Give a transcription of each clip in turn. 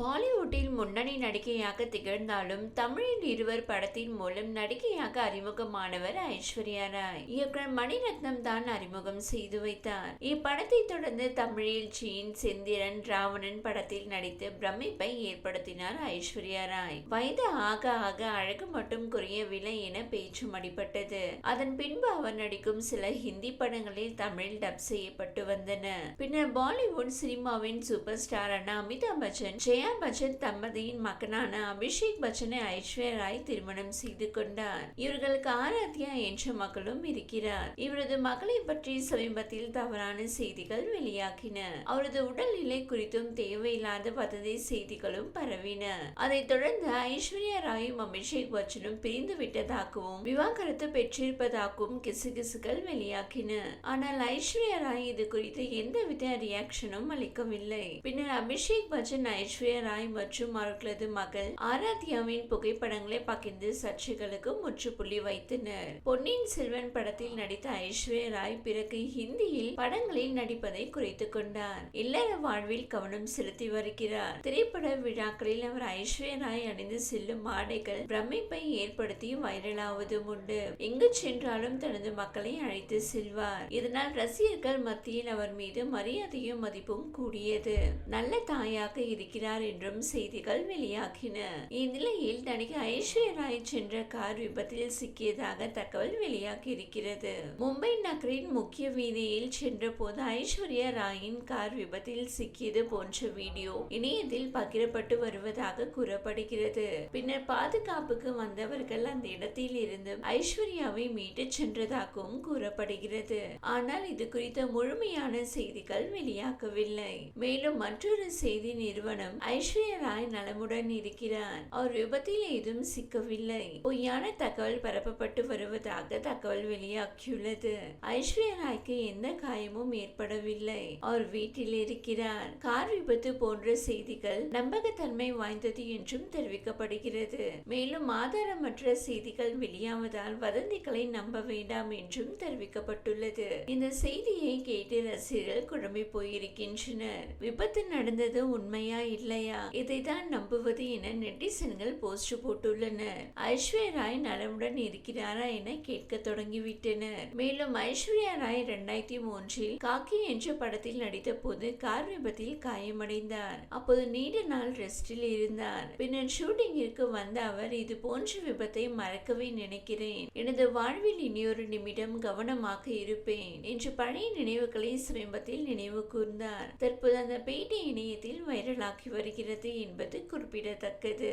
பாலிவுட்டில் முன்னணி நடிகையாக திகழ்ந்தாலும் தமிழில் இருவர் படத்தின் மூலம் நடிகையாக அறிமுகமானவர் ஐஸ்வர்யா ராய். இயக்குனர் மணிரத்னம் தான் அறிமுகம் செய்து வைத்தார். இப்படத்தை தொடர்ந்து தமிழில் ஜீன் செந்திரன் ராவணன் படத்தில் நடித்து பிரமிப்பை ஏற்படுத்தினார் ஐஸ்வர்யா ராய். வயது ஆக ஆக அழகு மட்டும் குறையவில்லை என பேச்சும் அடிபட்டது. அதன் பின்பு அவர் நடிக்கும் சில ஹிந்தி படங்களில் தமிழில் டப் செய்யப்பட்டு வந்தன. பின்னர் பாலிவுட் சினிமாவின் சூப்பர் ஸ்டாரான அமிதாப் பச்சன் ஜெயா பச்சன் தம்பதியின் மகனான அபிஷேக் பச்சனை ஐஸ்வர்யா ராய் திருமணம் செய்து கொண்டார். இவர்களுக்கு ஆராத்யா என்ற மகளும் இருக்கிறார். இவரது மகளை பற்றி சமீபத்தில் தவறான செய்திகள் வெளியாகின. அவரது உடல்நிலை குறித்தும் தேவையில்லாத வதந்தி செய்திகளும் பரவின. அதைத் தொடர்ந்து ஐஸ்வர்யா ராயும் அபிஷேக் பச்சனும் பிரிந்து விட்டதாகவும் விவாகரத்து பெற்றிருப்பதாகவும் கிசுகிசுகள் வெளியாகின. ஆனால் ஐஸ்வர்யா ராய் இது குறித்து எந்தவித ரியாக்ஷனும் அளிக்கவில்லை. பின்னர் அபிஷேக் பச்சன் ஐஸ்வர்யா ராய் மற்றும் அவர்களது மகள் ஆராத்யாவின் புகைப்படங்களை பகிர்ந்து சர்ச்சைகளுக்கு முற்றுப்புள்ளி வைத்தனர். பொன்னியின் செல்வன் படத்தில் நடித்த ஐஸ்வர்யா ராய் பிறகு ஹிந்தியில் படங்களில் நடிப்பதை குறைத்துக் கொண்டார். இல்லற வாழ்வில் கவனம் செலுத்தி வருகிறார். திரைப்பட விழாக்களில் அவர் ஐஸ்வர்யா ராய் அணிந்து செல்லும் ஆடைகள் பிரமிப்பை ஏற்படுத்தி வைரலாவதும் உண்டு. எங்கு சென்றாலும் தனது மக்களை அழைத்து செல்வார். இதனால் ரசிகர்கள் மத்தியில் அவர் மீது மரியாதையும் மதிப்பும் கூடியது. நல்ல தாயாக இருக்கிறார் என்றும் செய்திகள் வெளியாகின. இந்நிலையில் நடிகை ஐஸ்வர்யா ராய் சென்ற கார் விபத்தில் சிக்கியதாக தகவல் வெளியாகி இருக்கிறது மும்பை நகரின் முக்கிய வீதியில் சென்ற போது ஐஸ்வர்யா ராயின் கார் விபத்தில் சிக்கியது போன்ற வீடியோ இணையத்தில் பகிரப்பட்டு வருவதாக கூறப்படுகிறது. பின்னர் பாதுகாப்புக்கு வந்தவர்கள் அந்த இடத்தில் இருந்து ஐஸ்வர்யாவை மீட்டு சென்றதாகவும் கூறப்படுகிறது. ஆனால் இது குறித்த முழுமையான செய்திகள் வெளியாகவில்லை. மேலும் மற்றொரு செய்தி நிறுவனம் ஐஸ்வர்யா ராய் நலமுடன் இருக்கிறார் அவர் விபத்தில் ஏதும் சிக்கவில்லை. பொய்யான தகவல் பரப்பப்பட்டு வருவதாக தகவல் வெளியாகியுள்ளது. ஐஸ்வர்யா ராய்க்கு எந்த காயமும் ஏற்படவில்லை. அவர் வீட்டில் இருக்கிறார். கார் விபத்து போன்ற செய்திகள் நம்பகத்தன்மை வாய்ந்தது என்றும் தெரிவிக்கப்படுகிறது. மேலும் ஆதாரமற்ற செய்திகள் வெளியாவதால் வதந்திகளை நம்ப வேண்டாம் என்றும் தெரிவிக்கப்பட்டுள்ளது. இந்த செய்தியை கேட்டு ரசிகர்கள் குழம்பி போயிருக்கின்றனர். விபத்து நடந்தது உண்மையா இல்லையா? இதைதான் நம்புவது என நெட்டிசன்கள் போஸ்ட் போட்டுள்ளனர் ஐஸ்வர்யா ராய் நலமுடன் இருக்கிறாரா என கேட்க தொடங்கிவிட்டனர். மேலும் ஐஸ்வர்யா ராய் இரண்டாயிரத்தி மூன்றில் காக்கி என்ற படத்தில் நடித்த போது கார் விபத்தில் காயமடைந்தார். அப்போது நீண்ட நாள் ரெஸ்டில் இருந்தார். பின்னர் ஷூட்டிங்கிற்கு வந்த அவர் இது போன்ற விபத்தை மறக்கவே நினைக்கிறேன். எனது வாழ்வில் இனியொரு நிமிடம் கவனமாக இருப்பேன் என்று பழைய நினைவுகளை சமீபத்தில் நினைவு கூர்ந்தார். தற்போது அந்த பேட்டி இணையத்தில் வைரலாகி வருகிறது என்பது குறிப்பிடத்தக்கது.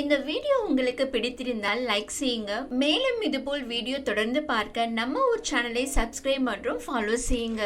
இந்த வீடியோ உங்களுக்கு பிடித்திருந்தால் லைக் செய்யுங்க. மேலும் இதுபோல் வீடியோ தொடர்ந்து பார்க்க நம்ம ஒரு சேனலை சப்ஸ்கிரைப் மற்றும் ஃபாலோ செய்யுங்க.